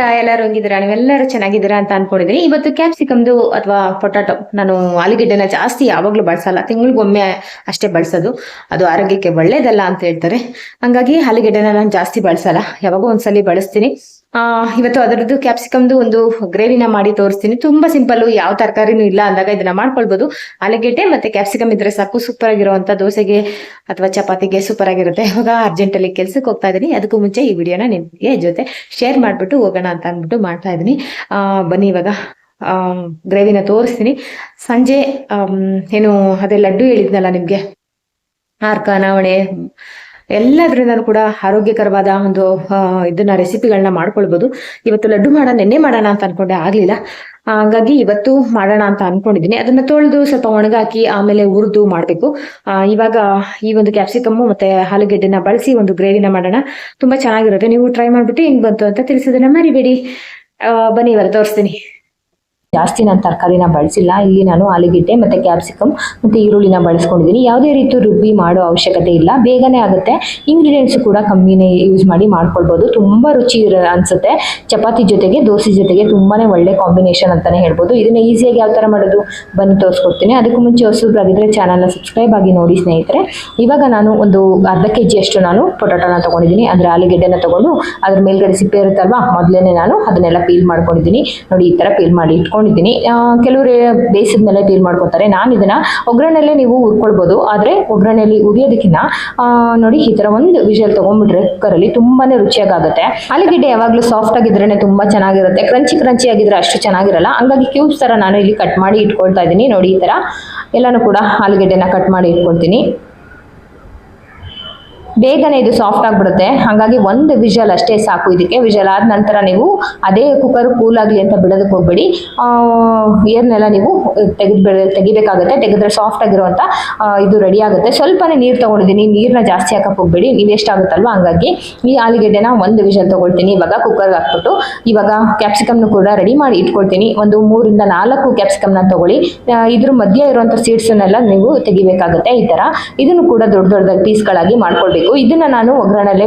ಎಲ್ಲರೂ ಹೆಂಗಿದ್ದೀರಾ? ನೀವೆಲ್ಲರೂ ಚೆನ್ನಾಗಿದ್ದೀರಾ ಅಂತ ಅನ್ಕೊಂಡಿದ್ದೀನಿ. ಇವತ್ತು ಕ್ಯಾಪ್ಸಿಕಮ್ದು ಅಥವಾ ಪೊಟಾಟೊ ನಾನು ಆಲೂಗಡ್ಡೆನ ಜಾಸ್ತಿ ಯಾವಾಗಲೂ ಬಳಸಲ್ಲ. ತಿಂಗಳಿಗೊಮ್ಮೆ ಅಷ್ಟೇ ಬಳಸೋದು. ಅದು ಆರೋಗ್ಯಕ್ಕೆ ಒಳ್ಳೇದಲ್ಲ ಅಂತ ಹೇಳ್ತಾರೆ. ಹಂಗಾಗಿ ಆಲೂಗಡ್ಡೆನ ನಾನು ಜಾಸ್ತಿ ಬಳಸಲ್ಲ. ಯಾವಾಗೋ ಒಂದ್ಸಲಿ ಬಳಸ್ತೀನಿ. ಆ, ಇವತ್ತು ಅದರದ್ದು ಕ್ಯಾಪ್ಸಿಕಮ್ದು ಒಂದು ಗ್ರೇವಿನ ಮಾಡಿ ತೋರಿಸ್ತೀನಿ. ತುಂಬಾ ಸಿಂಪಲ್ ಯಾವ ತರಕಾರಿನೂ ಇಲ್ಲ ಅಂದಾಗ ಇದನ್ನ ಮಾಡ್ಕೊಳ್ಬೋದು. ಆಲೂಗೆಡ್ಡೆ ಮತ್ತೆ ಕ್ಯಾಪ್ಸಿಕಮ್ ಇದ್ರೆ ಸಾಕು ಸೂಪರ್ ಆಗಿರುವಂತ ದೋಸೆಗೆ ಅಥವಾ ಚಪಾತಿಗೆ ಸೂಪರ್ ಆಗಿರುತ್ತೆ. ಇವಾಗ ಅರ್ಜೆಂಟ್ ಅಲ್ಲಿ ಕೆಲ್ಸಕ್ಕೆ ಹೋಗ್ತಾ ಇದೀನಿ. ಅದಕ್ಕೂ ಮುಂಚೆ ಈ ವಿಡಿಯೋನ ನಿಮಗೆ ಜೊತೆ ಶೇರ್ ಮಾಡ್ಬಿಟ್ಟು ಹೋಗೋಣ ಅಂತ ಅಂದ್ಬಿಟ್ಟು ಮಾಡ್ತಾ ಇದೀನಿ. ಆ, ಬನ್ನಿ ಇವಾಗ ಗ್ರೇವಿನ ತೋರಿಸ್ತೀನಿ. ಸಂಜೆ ಏನು ಅದೇ ಲಡ್ಡು ಹೇಳಿದ್ನಲ್ಲ ನಿಮ್ಗೆ? ಆರ್ಕ, ನವಣೆ ಎಲ್ಲದ್ರಿಂದನೂ ಕೂಡ ಆರೋಗ್ಯಕರವಾದ ಒಂದು ಇದನ್ನ ರೆಸಿಪಿಗಳನ್ನ ಮಾಡ್ಕೊಳ್ಬೋದು. ಇವತ್ತು ಲಡ್ಡು ಮಾಡೋಣ, ನೆನ್ನೆ ಮಾಡೋಣ ಅಂತ ಅನ್ಕೊಂಡೆ, ಆಗ್ಲಿಲ್ಲ. ಹಾಗಾಗಿ ಇವತ್ತು ಮಾಡೋಣ ಅಂತ ಅನ್ಕೊಂಡಿದ್ದೀನಿ. ಅದನ್ನ ತೊಳೆದು ಸ್ವಲ್ಪ ಒಣಗಾಕಿ ಆಮೇಲೆ ಹುರಿದು ಮಾಡಬೇಕು. ಇವಾಗ ಈ ಒಂದು ಕ್ಯಾಪ್ಸಿಕಮ್ಮು ಮತ್ತೆ ಆಲೂಗೆಡ್ಡೆನ ಬಳಸಿ ಒಂದು ಗ್ರೇವಿನ ಮಾಡೋಣ. ತುಂಬಾ ಚೆನ್ನಾಗಿರುತ್ತೆ. ನೀವು ಟ್ರೈ ಮಾಡ್ಬಿಟ್ಟು ಹೆಂಗ್ ಬಂತು ಅಂತ ತಿಳಿಸೋದನ್ನ ಮರಿಬೇಡಿ. ಬನ್ನಿ ಇವಾಗ ತೋರಿಸ್ತೀನಿ. ಜಾಸ್ತಿ ನಾನು ತರಕಾರಿನ ಬಳಸಿಲ್ಲ. ಇಲ್ಲಿ ನಾನು ಆಲೂಗೆಡ್ಡೆ ಮತ್ತೆ ಕ್ಯಾಪ್ಸಿಕಮ್ ಮತ್ತೆ ಈರುಳ್ಳಿನ ಬಳಸ್ಕೊಂಡಿದ್ದೀನಿ. ಯಾವುದೇ ರೀತಿ ರುಬ್ಬಿ ಮಾಡೋ ಅವಶ್ಯಕತೆ ಇಲ್ಲ. ಬೇಗನೆ ಆಗುತ್ತೆ. ಇಂಗ್ರೀಡಿಯೆಂಟ್ಸ್ ಕೂಡ ಕಮ್ಮಿನೇ ಯೂಸ್ ಮಾಡಿ ಮಾಡ್ಕೊಳ್ಬೋದು. ತುಂಬಾ ರುಚಿ ಅನಿಸುತ್ತೆ. ಚಪಾತಿ ಜೊತೆಗೆ ದೋಸೆ ಜೊತೆಗೆ ತುಂಬಾನೇ ಒಳ್ಳೆ ಕಾಂಬಿನೇಷನ್ ಅಂತಾನೆ ಹೇಳ್ಬೋದು. ಇದನ್ನ ಈಸಿಯಾಗಿ ಯಾವ ತರ ಮಾಡೋದು? ಬಂದು ತೋರಿಸ್ಕೊಡ್ತೀನಿ. ಅದಕ್ಕೂ ಮುಂಚೆ ಹೊಸಬ್ರಾಗಿದ್ರೆ ಚಾನಲ್ನ ಸಬ್ಸ್ಕ್ರೈಬ್ ಆಗಿ ನೋಡಿ ಸ್ನೇಹಿತರೆ. ಇವಾಗ ನಾನು ಒಂದು ಅರ್ಧ ಕೆ ಅಷ್ಟು ನಾನು ಪೊಟೊಟೊನ ತೊಗೊಂಡಿದ್ದೀನಿ. ಅಂದರೆ ಆಲೂಗೆಡ್ಡೆನ ತಗೊಂಡು ಅದ್ರ ಮೇಲ್ಗಡೆ ಸಿಪ್ಪೆ ಇರುತ್ತಲ್ವಾ? ಮೊದಲೇ ನಾನು ಅದನ್ನೆಲ್ಲ ಪೀಲ್ ಮಾಡ್ಕೊಂಡಿದ್ದೀನಿ. ನೋಡಿ ಈ ತರ ಪೀಲ್ ಮಾಡಿ ಇಟ್ಕೊಂಡಿದ್ದೀನಿ ಆ, ಕೆಲವರು ಬೇಯಿಸಿದ್ಮೇಲೆ ಪೀಲ್ ಮಾಡ್ಕೊತಾರೆ. ನಾನು ಇದನ್ನ ಒಗ್ಗರಣೆಯಲ್ಲೇ ನೀವು ಹುರ್ಕೊಳ್ಬೋದು. ಆದರೆ ಒಗ್ಗರಣೆಯಲ್ಲಿ ಉರಿಯೋದಕ್ಕಿಂತ ನೋಡಿ ಈ ಥರ ಒಂದು ವಿಷಲ್ ತೊಗೊಂಡ್ಬಿಟ್ರೆ ಕುಕ್ಕರಲ್ಲಿ ತುಂಬಾನೇ ರುಚಿಯಾಗುತ್ತೆ ಆಲೂಗಡ್ಡೆ ಯಾವಾಗಲೂ ಸಾಫ್ಟ್ ಆಗಿದ್ರೆ ತುಂಬಾ ಚೆನ್ನಾಗಿರುತ್ತೆ. ಕ್ರಂಚಿ ಕ್ರಂಚಿ ಆಗಿದ್ರೆ ಅಷ್ಟು ಚೆನ್ನಾಗಿರಲ್ಲ. ಹಂಗಾಗಿ ಕ್ಯೂಬ್ಸ್ ಥರ ನಾನು ಇಲ್ಲಿ ಕಟ್ ಮಾಡಿ ಇಟ್ಕೊಳ್ತಾ ಇದ್ದೀನಿ. ನೋಡಿ ಈ ಥರ ಎಲ್ಲನೂ ಕೂಡ ಆಲೂಗಡ್ಡೆನ ಕಟ್ ಮಾಡಿ ಇಟ್ಕೊಳ್ತೀನಿ. ಬೇಗನೆ ಇದು ಸಾಫ್ಟ್ ಆಗಿಬಿಡುತ್ತೆ. ಹಾಗಾಗಿ ಒಂದು ವಿಷಲ್ ಅಷ್ಟೇ ಸಾಕು ಇದಕ್ಕೆ. ವಿಷಲ್ ಆದ ನಂತರ ನೀವು ಅದೇ ಕುಕ್ಕರ್ ಕೂಲ್ ಆಗಲಿ ಅಂತ ಬಿಡೋದಕ್ಕೆ ಹೋಗ್ಬೇಡಿ. ಏರ್ನೆಲ್ಲ ನೀವು ತೆಗೆದು ತೆಗಿಬೇಕಾಗುತ್ತೆ. ತೆಗೆದ್ರೆ ಸಾಫ್ಟ್ ಆಗಿರುವಂಥ ಇದು ರೆಡಿ ಆಗುತ್ತೆ. ಸ್ವಲ್ಪನೇ ನೀರು ತೊಗೊಂಡಿದ್ದೀನಿ. ನೀರನ್ನ ಜಾಸ್ತಿ ಹಾಕಕ್ಕೆ ಹೋಗ್ಬೇಡಿ. ನೀವು ಎಷ್ಟಾಗುತ್ತಲ್ವ ಹಂಗಾಗಿ ಈ ಆಲೂಗೆಡ್ಡೆನ ಒಂದು ವಿಷಲ್ ತೊಗೊಳ್ತೀನಿ. ಇವಾಗ ಕುಕ್ಕರ್ಗೆ ಹಾಕ್ಬಿಟ್ಟು ಇವಾಗ ಕ್ಯಾಪ್ಸಿಕಮ್ನು ಕೂಡ ರೆಡಿ ಮಾಡಿ ಇಟ್ಕೊಳ್ತೀನಿ. ಒಂದು ಮೂರಿಂದ ನಾಲ್ಕು ಕ್ಯಾಪ್ಸಿಕಮ್ನ ತಗೊಳ್ಳಿ. ಇದ್ರ ಮಧ್ಯೆ ಇರುವಂಥ ಸೀಡ್ಸನ್ನೆಲ್ಲ ನೀವು ತೆಗಿಬೇಕಾಗುತ್ತೆ. ಈ ಥರ ಇದನ್ನು ಕೂಡ ದೊಡ್ಡ ದೊಡ್ಡದಾಗಿ ಪೀಸ್ಗಳಾಗಿ ಮಾಡ್ಕೊಳ್ಬೇಕು. ಇದನ್ನ ನಾನು ಒಗ್ಗರಣೆಲೆ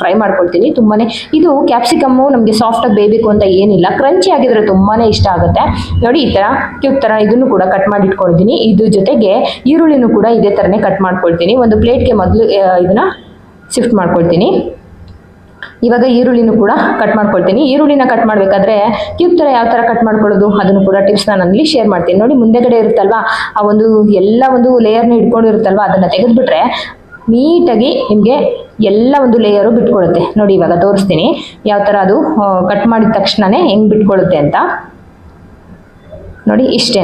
ಫ್ರೈ ಮಾಡ್ಕೊಳ್ತೀನಿ. ತುಂಬಾನೇ ಇದು ಕ್ಯಾಪ್ಸಿಕಮ್ಮು ನಮಗೆ ಸಾಫ್ಟಾಗಿ ಬೇಯಬೇಕು ಅಂತ ಏನಿಲ್ಲ. ಕ್ರಂಚಿ ಆಗಿದ್ರೆ ತುಂಬಾನೇ ಇಷ್ಟ ಆಗುತ್ತೆ. ನೋಡಿ, ಈ ತರ ಕ್ಯೂಬ್ ತರ ಇದನ್ನು ಕೂಡ ಕಟ್ ಮಾಡಿ ಇಟ್ಕೊಳ್ತೀನಿ ಇದ್ರ ಜೊತೆಗೆ ಈರುಳ್ಳಿನೂ ಕೂಡ ಇದೇ ತರನೇ ಕಟ್ ಮಾಡ್ಕೊಳ್ತೀನಿ. ಒಂದು ಪ್ಲೇಟ್ಗೆ ಮೊದಲು ಇದನ್ನ ಶಿಫ್ಟ್ ಮಾಡ್ಕೊಳ್ತೀನಿ. ಇವಾಗ ಈರುಳ್ಳಿನೂ ಕೂಡ ಕಟ್ ಮಾಡ್ಕೊಳ್ತೀನಿ. ಈರುಳ್ಳಿನ ಕಟ್ ಮಾಡಬೇಕಾದ್ರೆ ಕ್ಯೂಬ್ ಥರ ಯಾವ ಥರ ಕಟ್ ಮಾಡ್ಕೊಳ್ಳೋದು ಅದನ್ನು ಕೂಡ ಟಿಪ್ಸ್ನ ನಾನಲ್ಲಿ ಶೇರ್ ಮಾಡ್ತೀನಿ. ನೋಡಿ, ಮುಂದೆಗಡೆ ಇರುತ್ತಲ್ವಾ? ಆ ಒಂದು ಎಲ್ಲ ಒಂದು ಲೇಯರ್ನ ಇಟ್ಕೊಂಡಿರುತ್ತಲ್ವಾ? ಅದನ್ನು ತೆಗೆದುಬಿಟ್ರೆ ನೀಟಾಗಿ ನಿಮಗೆ ಎಲ್ಲ ಒಂದು ಲೇಯರು ಬಿಟ್ಕೊಳುತ್ತೆ. ನೋಡಿ ಇವಾಗ ತೋರಿಸ್ತೀನಿ. ಯಾವ ಥರ ಅದು ಕಟ್ ಮಾಡಿದ ತಕ್ಷಣನೇ ಹೆಂಗೆ ಬಿಟ್ಕೊಳುತ್ತೆ ಅಂತ. ನೋಡಿ ಇಷ್ಟೇ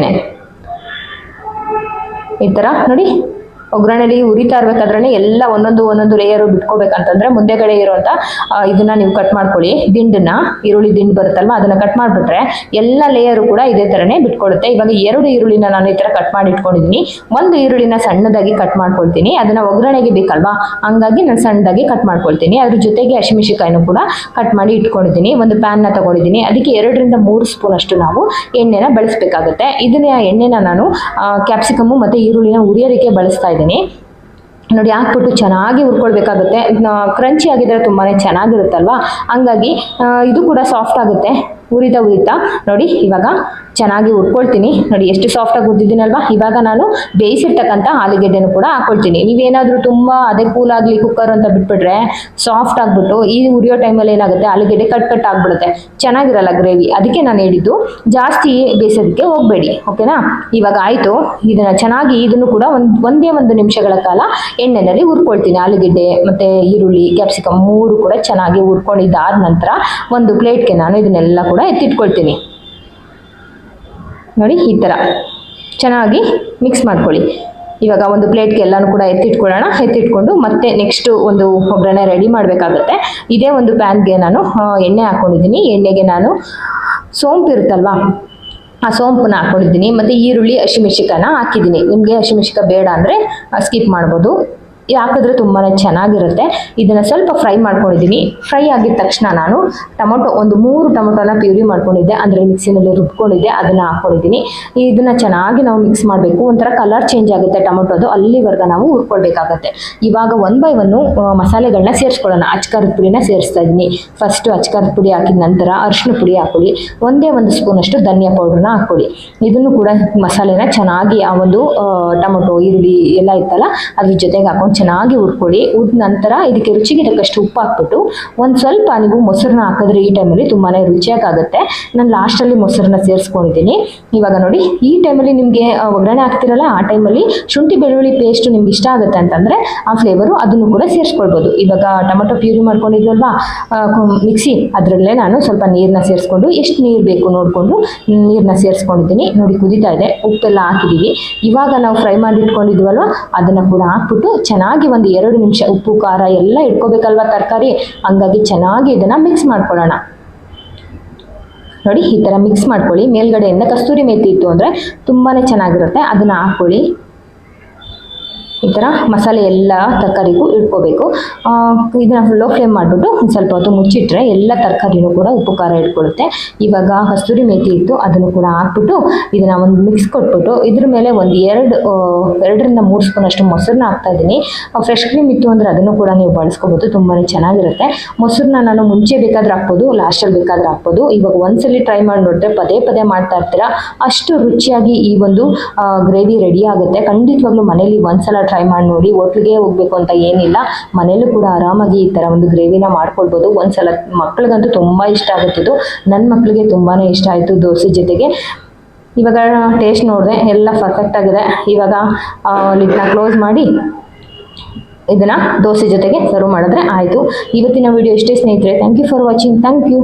ಈ ಥರ ನೋಡಿ. ಒಗ್ಗರಣೆಲಿ ಉರಿತಾ ಇರ್ಬೇಕಾದ್ರೆ ಎಲ್ಲ ಒಂದೊಂದು ಒಂದೊಂದು ಲೇಯರು ಬಿಟ್ಕೋಬೇಕಂತಂದ್ರೆ ಮುಂದೆಗಡೆ ಇರುವಂತ ಇದನ್ನ ನೀವು ಕಟ್ ಮಾಡ್ಕೊಳ್ಳಿ. ದಿಂಡನ್ನ, ಈರುಳ್ಳಿ ದಿಂಡು ಬರುತ್ತಲ್ವಾ, ಅದನ್ನ ಕಟ್ ಮಾಡಿಬಿಟ್ರೆ ಎಲ್ಲ ಲೇಯರು ಕೂಡ ಇದೇ ಥರನೇ ಬಿಟ್ಕೊಳ್ಳುತ್ತೆ ಇವಾಗ ಎರಡು ಈರುಳ್ಳಿನ ನಾನು ಈ ಥರ ಕಟ್ ಮಾಡಿ ಇಟ್ಕೊಂಡಿದ್ದೀನಿ ಒಂದು ಈರುಳ್ಳಿನ ಸಣ್ಣದಾಗಿ ಕಟ್ ಮಾಡ್ಕೊಳ್ತೀನಿ. ಅದನ್ನ ಒಗ್ಗರಣೆಗೆ ಬೇಕಲ್ವಾ, ಹಂಗಾಗಿ ನಾನು ಸಣ್ಣದಾಗಿ ಕಟ್ ಮಾಡ್ಕೊಳ್ತೀನಿ. ಅದ್ರ ಜೊತೆಗೆ ಹಸಿಮೆಣಸಿಕಾಯಿನೂ ಕೂಡ ಕಟ್ ಮಾಡಿ ಇಟ್ಕೊಂಡಿದ್ದೀನಿ ಒಂದು ಪ್ಯಾನ್ನ ತಗೊಂಡಿದ್ದೀನಿ ಅದಕ್ಕೆ ಎರಡರಿಂದ ಮೂರು ಸ್ಪೂನ್ ಅಷ್ಟು ನಾವು ಎಣ್ಣೆನ ಬಳಸಬೇಕಾಗುತ್ತೆ. ಇದನ್ನ ಎಣ್ಣೆನ ನಾನು ಕ್ಯಾಪ್ಸಿಕಮ್ಮು ಮತ್ತು ಈರುಳ್ಳಿನ ಉರಿಯೋದಕ್ಕೆ ಬಳಸ್ತಾ ಇದ್ದೀನಿ. ನೋಡಿ ಹಾಕ್ಬಿಟ್ಟು ಚೆನ್ನಾಗಿ ಹುರ್ಕೊಳ್ಬೇಕಾಗುತ್ತೆ. ಕ್ರಂಚಿ ಆಗಿದ್ರೆ ತುಂಬಾ ಚೆನ್ನಾಗಿರುತ್ತಲ್ವಾ? ಹಂಗಾಗಿ ಇದು ಕೂಡ ಸಾಫ್ಟ್ ಆಗುತ್ತೆ. ಉರಿತಾ ಉರಿತಾ. ನೋಡಿ, ಇವಾಗ ಚೆನ್ನಾಗಿ ಹುರ್ಕೊಳ್ತೀನಿ ನೋಡಿ, ಎಷ್ಟು ಸಾಫ್ಟಾಗಿ ಉರಿದಿದ್ದೀನಲ್ವಾ? ಇವಾಗ ನಾನು ಬೇಯಿಸಿರ್ತಕ್ಕಂಥ ಆಲೂಗೆಡ್ಡೆನೂ ಕೂಡ ಹಾಕೊಳ್ತೀನಿ. ನೀವೇನಾದರೂ ತುಂಬ ಅದೇ ಕೂಲ್ ಆಗಲಿ ಕುಕ್ಕರ್ ಅಂತ ಬಿಟ್ಬಿಟ್ರೆ ಸಾಫ್ಟ್ ಆಗಿಬಿಟ್ಟು, ಈ ಉರಿಯೋ ಟೈಮಲ್ಲಿ ಏನಾಗುತ್ತೆ? ಆಲೂಗೆಡ್ಡೆ ಕಟ್ ಕಟ್ ಆಗಿಬಿಡುತ್ತೆ. ಚೆನ್ನಾಗಿರಲ್ಲ ಗ್ರೇವಿ ಅದಕ್ಕೆ ನಾನು ಹೇಳಿದ್ದು, ಜಾಸ್ತಿ ಬೇಯಿಸೋದಕ್ಕೆ ಹೋಗಬೇಡಿ. ಓಕೆನಾ? ಇವಾಗ ಆಯಿತು. ಇದನ್ನು ಚೆನ್ನಾಗಿ ಇದನ್ನು ಕೂಡ ಒಂದು, ಒಂದೇ ಒಂದು ನಿಮಿಷಗಳ ಕಾಲ ಎಣ್ಣೆಯಲ್ಲಿ ಹುರ್ಕೊಳ್ತೀನಿ. ಆಲೂಗೆಡ್ಡೆ ಮತ್ತು ಈರುಳ್ಳಿ ಕ್ಯಾಪ್ಸಿಕಮ್ ಮೂರು ಕೂಡ ಚೆನ್ನಾಗಿ ಹುರ್ಕೊಂಡಿದ್ದಾದ ನಂತರ ಒಂದು ಪ್ಲೇಟ್ಗೆ ನಾನು ಇದನ್ನೆಲ್ಲ ಕೂಡ ಎತ್ತಿಟ್ಕೊಳ್ತೀನಿ. ನೋಡಿ, ಈ ಥರ. ಚೆನ್ನಾಗಿ ಮಿಕ್ಸ್ ಮಾಡ್ಕೊಳ್ಳಿ. ಇವಾಗ ಒಂದು ಪ್ಲೇಟ್ಗೆ ಎಲ್ಲನೂ ಕೂಡ ಎತ್ತಿಟ್ಕೊಳ್ಳೋಣ. ಎತ್ತಿಟ್ಕೊಂಡು ಮತ್ತೆ ನೆಕ್ಸ್ಟು ಒಂದು ಒಗ್ಗರಣೆ ರೆಡಿ ಮಾಡಬೇಕಾಗುತ್ತೆ. ಇದೇ ಒಂದು ಪ್ಯಾನ್ಗೆ ನಾನು ಎಣ್ಣೆ ಹಾಕ್ಕೊಂಡಿದ್ದೀನಿ ಎಣ್ಣೆಗೆ ನಾನು ಸೋಂಪು ಇರುತ್ತಲ್ವಾ? ಆ ಸೋಂಪನ್ನ ಹಾಕ್ಕೊಂಡಿದ್ದೀನಿ ಮತ್ತು ಈರುಳ್ಳಿ ಹಸಿಮೆಣ್ಸಿಕಾಯನ್ನ ಹಾಕಿದ್ದೀನಿ. ನಿಮಗೆ ಹಸಿಮೆಣ್ಸಿಕಾಯಿ ಬೇಡ ಅಂದರೆ ಸ್ಕಿಪ್ ಮಾಡ್ಬೋದು. ಹಾಕಿದ್ರೆ ತುಂಬಾ ಚೆನ್ನಾಗಿರುತ್ತೆ. ಇದನ್ನು ಸ್ವಲ್ಪ ಫ್ರೈ ಮಾಡ್ಕೊಂಡಿದ್ದೀನಿ. ಫ್ರೈ ಆಗಿದ ತಕ್ಷಣ ನಾನು ಟೊಮೊಟೊ, ಒಂದು ಮೂರು ಟೊಮೊಟೊನ ಪ್ಯೂರಿ ಮಾಡ್ಕೊಂಡಿದ್ದೆ. ಅಂದರೆ ಮಿಕ್ಸಿನಲ್ಲಿ ರುಬ್ಕೊಂಡಿದ್ದೆ. ಅದನ್ನು ಹಾಕ್ಕೊಂಡಿದ್ದೀನಿ ಇದನ್ನು ಚೆನ್ನಾಗಿ ನಾವು ಮಿಕ್ಸ್ ಮಾಡಬೇಕು. ಒಂಥರ ಕಲರ್ ಚೇಂಜ್ ಆಗುತ್ತೆ ಟೊಮೊಟೊದು. ಅಲ್ಲಿವರೆಗೆ ನಾವು ಹುರ್ಕೊಳ್ಬೇಕಾಗತ್ತೆ. ಇವಾಗ ಒನ್ ಬೈ ಒನ್ನು ಮಸಾಲೆಗಳನ್ನ ಸೇರಿಸ್ಕೊಳ್ಳೋಣ. ಅಚ್ಕಾರದ ಪುಡಿನ ಸೇರಿಸ್ತಾ ಇದ್ದೀನಿ. ಫಸ್ಟು ಅಚ್ಕಾರದ ಪುಡಿ ಹಾಕಿದ ನಂತರ ಅರಿಶಿನ ಪುಡಿ ಹಾಕೊಳ್ಳಿ. ಒಂದೇ ಒಂದು ಸ್ಪೂನಷ್ಟು ಧನಿಯಾ ಪೌಡ್ರನ್ನ ಹಾಕ್ಕೊಳ್ಳಿ ಇದನ್ನು ಕೂಡ ಮಸಾಲೆನ ಚೆನ್ನಾಗಿ ಆ ಒಂದು ಟೊಮೊಟೊ, ಈರುಳ್ಳಿ ಎಲ್ಲ ಇತ್ತಲ್ಲ, ಅದ್ರ ಜೊತೆಗೆ ಹಾಕೊಂಡು ಚೆನ್ನಾಗಿ ಹುರ್ಕೊಳ್ಳಿ. ಉದ್ ನಂತರ ಇದಕ್ಕೆ ರುಚಿಗೆ ತಕ್ಕಷ್ಟು ಉಪ್ಪು ಹಾಕ್ಬಿಟ್ಟು ಒಂದು ಸ್ವಲ್ಪ ನೀವು ಮೊಸರನ್ನ ಹಾಕಿದ್ರೆ ಈ ಟೈಮಲ್ಲಿ ತುಂಬಾ ರುಚಿಯಾಗುತ್ತೆ ನಾನು ಲಾಸ್ಟಲ್ಲಿ ಮೊಸರನ್ನ ಸೇರಿಸ್ಕೊಂಡಿದ್ದೀನಿ. ಇವಾಗ ನೋಡಿ, ಈ ಟೈಮಲ್ಲಿ ನಿಮಗೆ ಒಗ್ಗರಣೆ ಹಾಕ್ತಿರಲ್ಲ, ಆ ಟೈಮಲ್ಲಿ ಶುಂಠಿ ಬೆಳ್ಳುಳ್ಳಿ ಪೇಸ್ಟ್ ನಿಮ್ಗೆ ಇಷ್ಟ ಆಗುತ್ತೆ ಅಂತಂದರೆ ಆ ಫ್ಲೇವರು ಅದನ್ನು ಕೂಡ ಸೇರಿಸ್ಕೊಳ್ಬೋದು. ಇವಾಗ ಟೊಮೊಟೊ ಪ್ಯೂರಿ ಮಾಡ್ಕೊಂಡಿದ್ವಲ್ವಾ? ಮಿಕ್ಸಿ ಅದರಲ್ಲೇ ನಾನು ಸ್ವಲ್ಪ ನೀರನ್ನ ಸೇರಿಸ್ಕೊಂಡು, ಎಷ್ಟು ನೀರು ಬೇಕು ನೋಡಿಕೊಂಡು ನೀರನ್ನ ಸೇರಿಸ್ಕೊಂಡಿದ್ದೀನಿ. ನೋಡಿ ಕುದೀತಾ ಇದೆ, ಉಪ್ಪೆಲ್ಲ ಹಾಕಿದ್ದೀವಿ ಇವಾಗ ನಾವು ಫ್ರೈ ಮಾಡಿಟ್ಕೊಂಡಿದ್ವಲ್ವ, ಅದನ್ನು ಕೂಡ ಹಾಕ್ಬಿಟ್ಟು ಚೆನ್ನಾಗಿ ಒಂದು ಎರಡು ನಿಮಿಷ ಉಪ್ಪು, ಖಾರ ಎಲ್ಲ ಇಟ್ಕೋಬೇಕಲ್ವ ತರಕಾರಿ? ಹಂಗಾಗಿ ಚೆನ್ನಾಗಿ ಇದನ್ನು ಮಿಕ್ಸ್ ಮಾಡ್ಕೊಳ್ಳೋಣ. ನೋಡಿ, ಈ ಥರ ಮಿಕ್ಸ್ ಮಾಡ್ಕೊಳ್ಳಿ. ಮೇಲ್ಗಡೆಯಿಂದ ಕಸ್ತೂರಿ ಮೇತಿ ಇತ್ತು ಅಂದರೆ ತುಂಬಾ ಚೆನ್ನಾಗಿರುತ್ತೆ. ಅದನ್ನು ಹಾಕ್ಕೊಳ್ಳಿ. ಈ ಥರ ಮಸಾಲೆ ಎಲ್ಲ ತರಕಾರಿಗೂ ಇಟ್ಕೋಬೇಕು. ಇದನ್ನು ಲೋ ಫ್ಲೇಮ್ ಮಾಡಿಬಿಟ್ಟು ಒಂದು ಸ್ವಲ್ಪ ಹೊತ್ತು ಮುಚ್ಚಿಟ್ರೆ ಎಲ್ಲ ತರಕಾರಿನೂ ಕೂಡ ಉಪ್ಪು ಖಾರ ಇವಾಗ ಕಸ್ತೂರಿ ಮೇಥಿ ಇತ್ತು, ಅದನ್ನು ಕೂಡ ಹಾಕ್ಬಿಟ್ಟು ಇದನ್ನು ಒಂದು ಮಿಕ್ಸ್ ಕೊಟ್ಬಿಟ್ಟು ಇದ್ರ ಮೇಲೆ ಒಂದು ಎರಡು ಎರಡರಿಂದ ಮೂರು ಸ್ಪೂನ್ ಅಷ್ಟು ಮೊಸರನ್ನ ಹಾಕ್ತಾ ಇದ್ದೀನಿ. ಫ್ರೆಶ್ ಕ್ರೀಮ್ ಇತ್ತು ಅಂದರೆ ಅದನ್ನು ಕೂಡ ನೀವು ಬಳಸ್ಕೋಬೋದು ತುಂಬಾ ಚೆನ್ನಾಗಿರುತ್ತೆ. ಮೊಸರನ್ನ ನಾನು ಮುಂಚೆ ಬೇಕಾದ್ರೆ ಹಾಕ್ಬೋದು ಲಾಸ್ಟಲ್ಲಿ ಬೇಕಾದ್ರೆ ಹಾಕ್ಬೋದು. ಇವಾಗ ಒಂದ್ಸಲಿ ಟ್ರೈ ಮಾಡಿ ನೋಡಿದ್ರೆ ಪದೇ ಪದೇ ಮಾಡ್ತಾ ಇರ್ತೀರಾ. ಅಷ್ಟು ರುಚಿಯಾಗಿ ಈ ಒಂದು ಗ್ರೇವಿ ರೆಡಿ ಆಗುತ್ತೆ. ಖಂಡಿತವಾಗ್ಲೂ ಮನೇಲಿ ಒಂದ್ಸಲ ಟ್ರೈ ಮಾಡಿ ನೋಡಿ, ಹೋಟ್ಲಿಗೆ ಹೋಗ್ಬೇಕು ಅಂತ ಏನಿಲ್ಲ. ಮನೇಲೂ ಕೂಡ ಆರಾಮಾಗಿ ಈ ಥರ ಒಂದು ಗ್ರೇವಿನ ಮಾಡ್ಕೊಳ್ಬೋದು. ಒಂದ್ಸಲ ಮಕ್ಳಿಗಂತೂ ತುಂಬ ಇಷ್ಟ ಆಗುತ್ತಿದ್ದು ನನ್ನ ಮಕ್ಕಳಿಗೆ ತುಂಬಾ ಇಷ್ಟ ಆಯಿತು ದೋಸೆ ಜೊತೆಗೆ. ಇವಾಗ ಟೇಸ್ಟ್ ನೋಡಿದೆ, ಎಲ್ಲ ಪರ್ಫೆಕ್ಟ್ ಆಗಿದೆ. ಇವಾಗ ಲಿಡ್ನ ಕ್ಲೋಸ್ ಮಾಡಿ ಇದನ್ನು ದೋಸೆ ಜೊತೆಗೆ ಸರ್ವ್ ಮಾಡಿದ್ರೆ ಆಯಿತು. ಇವತ್ತಿನ ವಿಡಿಯೋ ಇಷ್ಟೇ ಸ್ನೇಹಿತರೆ. Thank you for watching thank you